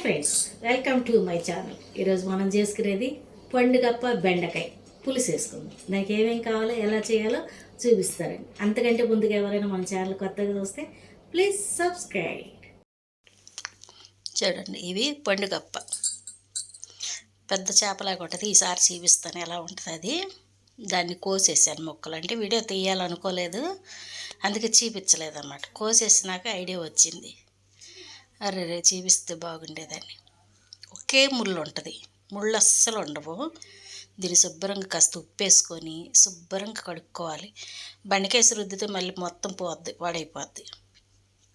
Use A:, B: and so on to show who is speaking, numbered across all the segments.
A: Friends welcome to my channel ఈరోజు మనం చేసుకునేది పండుగప్ప బెండకాయ. పులుసు వేసుకుందాం. దానికి ఏమేం కావాలో ఎలా చేయాలో చూపిస్తారండి అంతకంటే ముందుగా ఎవరైనా మన ఛానల్ కొత్తగా చూస్తే ప్లీజ్ సబ్స్క్రైబ్ చూడండి ఇవి పండుగప్ప. పెద్ద చేపలాగా ఉంటుంది. ఈసారి చూపిస్తాను ఎలా ఉంటుంది అది. దాన్ని కోసేసాను ముక్కలు. అంటే వీడియో తీయాలనుకోలేదు. అందుకే చూపించలేదు అన్నమాట కోసేసినాక ఐడియా వచ్చింది. అరే జీవిస్తే చూపిస్తే బాగుండేదని ఒకే ముళ్ళు ఉంటుంది ముళ్ళు అస్సలు ఉండవు. దీన్ని శుభ్రంగా కాస్త ఉప్పు వేసుకొని శుభ్రంగా కడుక్కోవాలి. బెండకేసి రుద్దితే మళ్ళీ మొత్తం పోద్ది వాడైపోద్ది.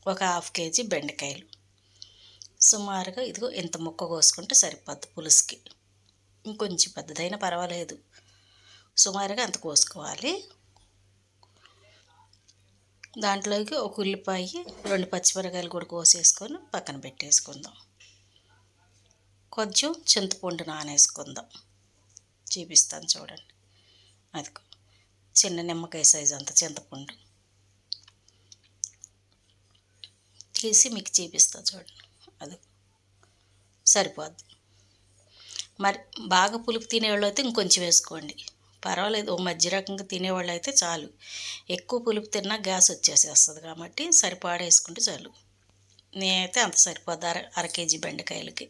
A: ఒక హాఫ్ కేజీ బెండకాయలు. సుమారుగా ఇదిగో ఇంత ముక్క కోసుకుంటే సరిపోద్ది పులుసుకి. ఇంకొంచెం పెద్దదైనా పర్వాలేదు. సుమారుగా అంత కోసుకోవాలి. దాంట్లోకి ఒక ఉల్లిపాయ రెండు పచ్చిమిరకాయలు కూడా కోసేసుకొని పక్కన పెట్టేసుకుందాం. కొంచెం చింతపండు నానేసుకుందాం. చూపిస్తాను చూడండి. అది చిన్న నిమ్మకాయ సైజు అంత చింతపండు. తీసి మీకు చూపిస్తాను చూడండి. అది సరిపోద్ది. మరి బాగా పులుపు తినేవాళ్ళు అయితే ఇంకొంచెం వేసుకోండి. పర్వాలేదు ఓ మధ్య రకంగా తినేవాళ్ళు అయితే చాలు. ఎక్కువ పులుపు తిన్నా గ్యాస్ వచ్చేసేస్తుంది కాబట్టి సరిపాడేసుకుంటే చాలు. నేనైతే అంత సరిపోద్ది అర అర కేజీ బెండకాయలకి.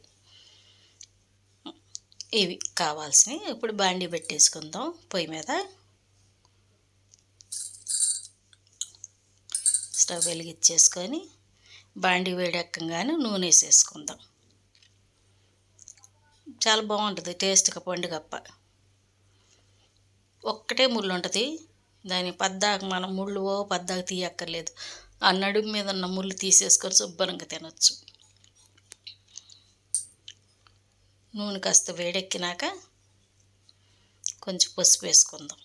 A: ఇవి కావాల్సినవి ఇప్పుడు బాండీ పెట్టేసుకుందాం పొయ్యి మీద. స్టవ్ వెలిగించేసుకొని బాండీ వేడెక్కగానే నూనె వేసేసుకుందాం. చాలా బాగుంటుంది టేస్ట్గా పండుగప్ప. ఒక్కటే ముళ్ళు ఉంటుంది దాని పద్దాక మనం ముళ్ళు ఓ పద్దాక తీయక్కర్లేదు. ఆ నడుము మీద ఉన్న ముళ్ళు తీసేసుకొని శుభ్రంగా తినొచ్చు. నూనె కాస్త వేడెక్కినాక కొంచెం పసుపు వేసుకుందాం.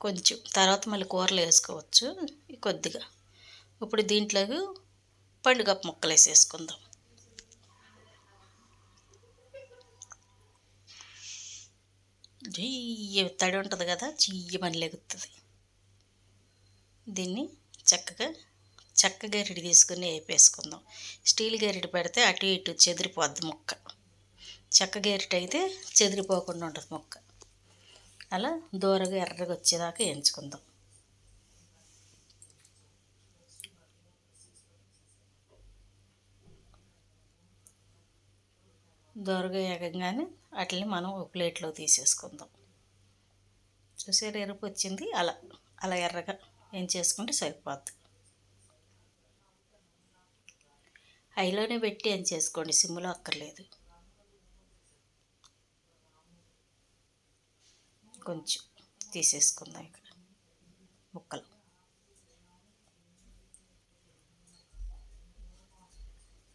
A: కొంచెం తర్వాత మళ్ళీ కూరలు వేసుకోవచ్చు. కొద్దిగా. ఇప్పుడు దీంట్లో పండుగ ముక్కలు వేసేసుకుందాం చెయ్యి తడి ఉంటుంది కదా జియ్యమని లెగుతుంది దీన్ని చక్కగా చెక్క గరిడి తీసుకుని వేపేసుకుందాం. స్టీల్ గరిడి పెడితే అటు ఇటు చెదిరిపోద్ది ముక్క. చెక్క గరిటి అయితే చెదిరిపోకుండా ఉంటుంది ముక్క. అలా దూరగా ఎర్రగా వచ్చేదాకా ఎంచుకుందాం దూరగా ఎగంగానే వాటిని మనం ఒక ప్లేట్లో తీసేసుకుందాం. చూసారు ఎరుపు వచ్చింది. అలా అలా ఎర్రగా ఏం చేసుకుంటే సరిపోద్ది. హైలోనే పెట్టి ఏం చేసుకోండి సిమ్లో అక్కర్లేదు. కొంచెం తీసేసుకుందాం ఇక్కడ ముక్కలు.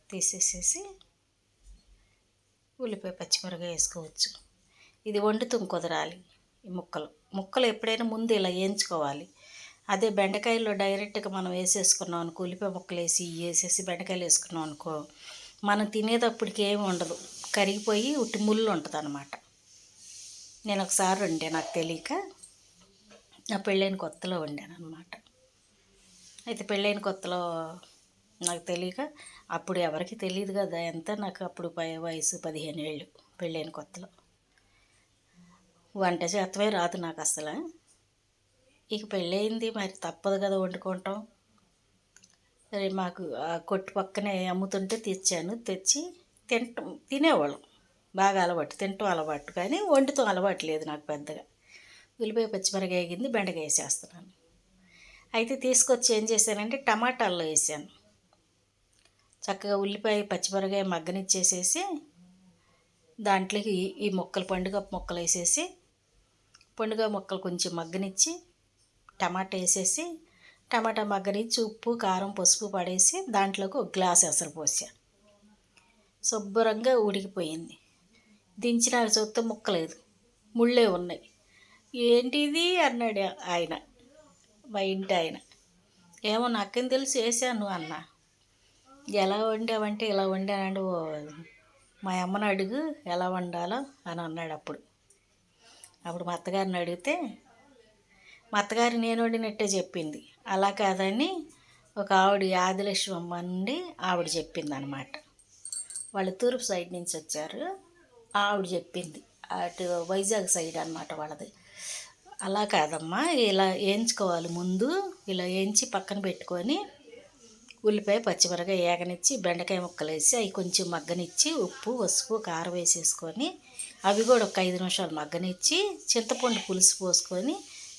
A: తీసేసేసి ఉల్లిపాయ పచ్చిమిరకాయ వేసుకోవచ్చు. ఇది వండుతాం కుదరాలి ఈ ముక్కలు. ముక్కలు ఎప్పుడైనా ముందు ఇలా వేయించుకోవాలి. అదే బెండకాయల్లో డైరెక్ట్గా మనం వేసేసుకున్నాం అనుకో ఉల్లిపాయ ముక్కలు వేసి వేసేసి బెండకాయలు వేసుకున్నాం అనుకో మనం తినేటప్పటికి ఏమి ఉండదు. కరిగిపోయి ఉట్టి ముళ్ళు ఉంటుంది అనమాట నేను ఒకసారి వండే నాకు తెలియక నా పెళ్ళైన కొత్తలో వండాను అనమాట అయితే పెళ్ళైన కొత్తలో నాకు తెలియక అప్పుడు ఎవరికి తెలియదు కదా ఎంత నాకు అప్పుడు పై వయసు పదిహేను ఏళ్ళు పెళ్ళైన కొత్తలో. వంట చేతమే రాదు నాకు అసలు ఇక పెళ్ళయింది మరి తప్పదు కదా వండుకుంటాం సరే మాకు ఆ కొట్టు పక్కనే అమ్ముతుంటే తెచ్చాను. తెచ్చి తింటాం తినేవాళ్ళం. బాగా అలవాటు తింటాం అలవాటు కానీ వండుతాం అలవాటు లేదు నాకు పెద్దగా. ఉల్లిపాయ పచ్చిమిరకాయ కింది బెండకాయ వేసేస్తున్నాను. అయితే తీసుకొచ్చి ఏం చేశానంటే టమాటాల్లో వేసాను. చక్కగా ఉల్లిపాయ పచ్చిమిరకాయ మగ్గనిచ్చేసేసి దాంట్లోకి ఈ మొక్కలు పండుగ మొక్కలు వేసేసి పండుగ మొక్కలు కొంచెం మగ్గనిచ్చి టమాటా వేసేసి టమాటా మగ్గనిచ్చి ఉప్పు కారం పసుపు పడేసి దాంట్లోకి ఒక గ్లాస్ ఎసరు పోసా. శుభ్రంగా ఉడికిపోయింది. దించిన చూస్తే ముక్కలేదు ముళ్ళే ఉన్నాయి. ఏంటిది? అన్నాడు ఆయన. మా ఇంటి ఆయన. ఏమో నాకేం తెలిసి వేసాను అన్నా. ఎలా వండావంటే ఇలా వండానండి ఓ మా అమ్మని అడుగు ఎలా వండాలో అని అన్నాడు అప్పుడు. అప్పుడు మా అత్తగారిని అడిగితే మా అత్తగారు నేను వండినట్టే చెప్పింది. అలా కాదని ఒక ఆవిడ ఆదిలక్ష్మమ్మ నుండి ఆవిడ చెప్పింది అనమాట వాళ్ళు తూర్పు సైడ్ నుంచి వచ్చారు ఆవిడ చెప్పింది. అటు వైజాగ్ సైడ్ అనమాట వాళ్ళది. అలా కాదమ్మా ఇలా వేయించుకోవాలి ముందు ఇలా వేయించి పక్కన పెట్టుకొని ఉల్లిపాయ పచ్చిమిరకాయ ఏగనిచ్చి బెండకాయ ముక్కలు వేసి అవి కొంచెం మగ్గనిచ్చి ఉప్పు పసుపు కారం వేసేసుకొని అవి కూడా ఒక ఐదు నిమిషాలు మగ్గనిచ్చి చింతపండు పులుసు పోసుకొని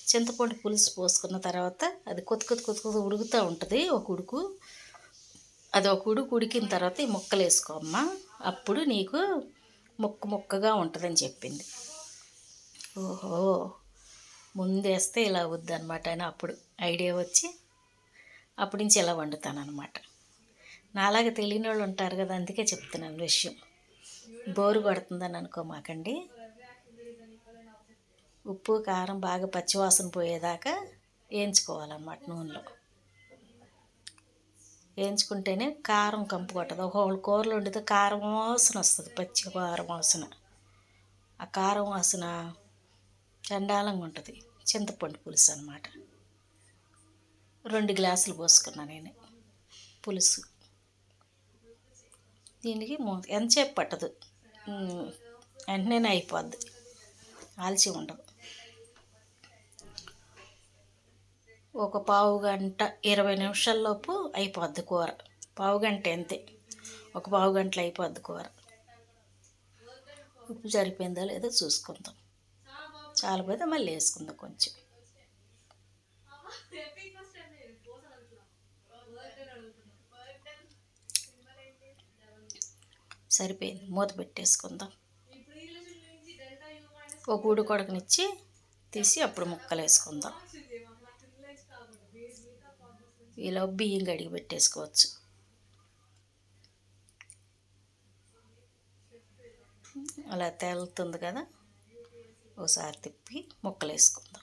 A: చింతపండు పులుసు పోసుకున్న తర్వాత అది కొత్త కొత్త కొత్త కొత్త ఉడుకుతూ ఉంటుంది. ఒక ఉడుకు అది ఒక ఉడుకు ఉడికిన తర్వాత ఈ ముక్కలు వేసుకోమ్మా అప్పుడు నీకు ముక్క ముక్కగా ఉంటుందని చెప్పింది. ఓహో! ముందేస్తే ఇలా వద్దనమాట అని అప్పుడు ఐడియా వచ్చి అప్పటి నుంచి ఇలా వండుతాను అనమాట నాలాగా తెలియని వాళ్ళు ఉంటారు కదా అందుకే చెప్తున్నాను విషయం. బోరు కొడుతుందని అనుకోమాకండి. ఉప్పు కారం బాగా పచ్చివాసన పోయేదాకా వేయించుకోవాలన్నమాట నూనెలో. వేయించుకుంటేనే కారం కంపు కొట్టదు. ఒకళ్ళు కూరలు వండితే కారం వాసన వస్తుంది పచ్చి కారం వాసన. ఆ కారం వాసన చండాలంగా ఉంటుంది చింతపండు పులుసు అనమాట రెండు గ్లాసులు పోసుకున్నా నేను. పులుసు. దీనికి ఎంతసేపు పట్టదు. వెంటనే అయిపోద్ది. ఆల్చి ఉండదు. ఒక పావు గంట ఇరవై నిమిషాల్లోపు అయిపోద్ది కూర. పావు గంట అంతే. ఒక పావు గంటలో అయిపోద్ది కూర. ఉప్పు సరిపోయిందో లేదో చూసుకుందాం. చాలా పోతే మళ్ళీ వేసుకుందాం కొంచెం. సరిపోయింది. మూత పెట్టేసుకుందాం. ఒక ఊడు కొడకనిచ్చి తీసి అప్పుడు ముక్కలు వేసుకుందాం ఇలా బియ్యం కడిగి పెట్టేసుకోవచ్చు. అలా తేలుతుంది కదా? ఒకసారి తిప్పి ముక్కలు వేసుకుందాం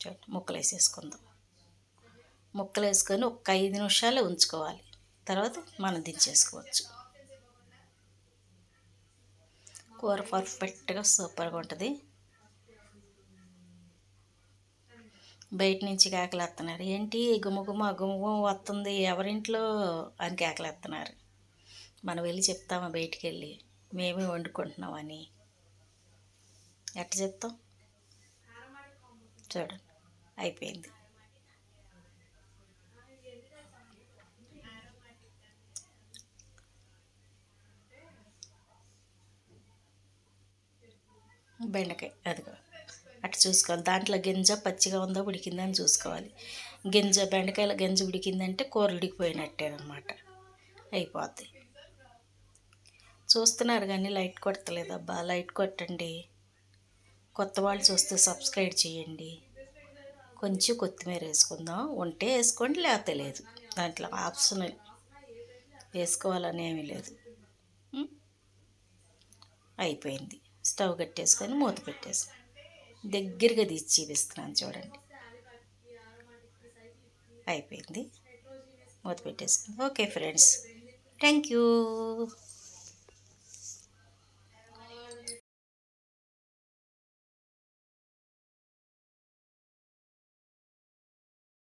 A: చూడండి ముక్కలు వేసేసుకుందాం ముక్కలు వేసుకొని ఒక ఐదు నిమిషాలు ఉంచుకోవాలి. తర్వాత మనం దించేసుకోవచ్చు. కూర పర్ఫెక్ట్గా సూపర్గా ఉంటుంది. బయట నుంచి కేకలేస్తున్నారు ఏంటి? గుమగుమ గుమగుమ వస్తుంది ఎవరింట్లో? అని కేకలేస్తున్నారు మనం వెళ్ళి చెప్తామా బయటికి వెళ్ళి మేమే వండుకుంటున్నామని ఎట్ట చెప్తాం? చూడండి. అయిపోయింది. బెండకాయ అదిగో. అటు చూసుకోవాలి. దాంట్లో గింజ పచ్చిగా ఉందో ఉడికిందా అని చూసుకోవాలి. గింజ బెండకాయల గింజ ఉడికిందంటే కూర ఉడికిపోయినట్టే అనమాట అయిపోద్ది. చూస్తున్నారు కానీ లైట్ కొట్టలేదు అబ్బా. లైట్ కొట్టండి. కొత్త వాళ్ళు చూస్తే సబ్స్క్రైబ్ చేయండి. కొంచెం కొత్తిమీర వేసుకుందాం. ఉంటే వేసుకోండి లేకపోతే లేదు. దాంట్లో ఆప్షనల్. వేసుకోవాలని ఏమీ లేదు. అయిపోయింది. స్టవ్ కట్టేసుకొని మూత పెట్టేసి దగ్గరగా తీసి చూపిస్తున్నాను చూడండి. అయిపోయింది. మూత పెట్టేసుకుంది ఓకే ఫ్రెండ్స్. Thank you.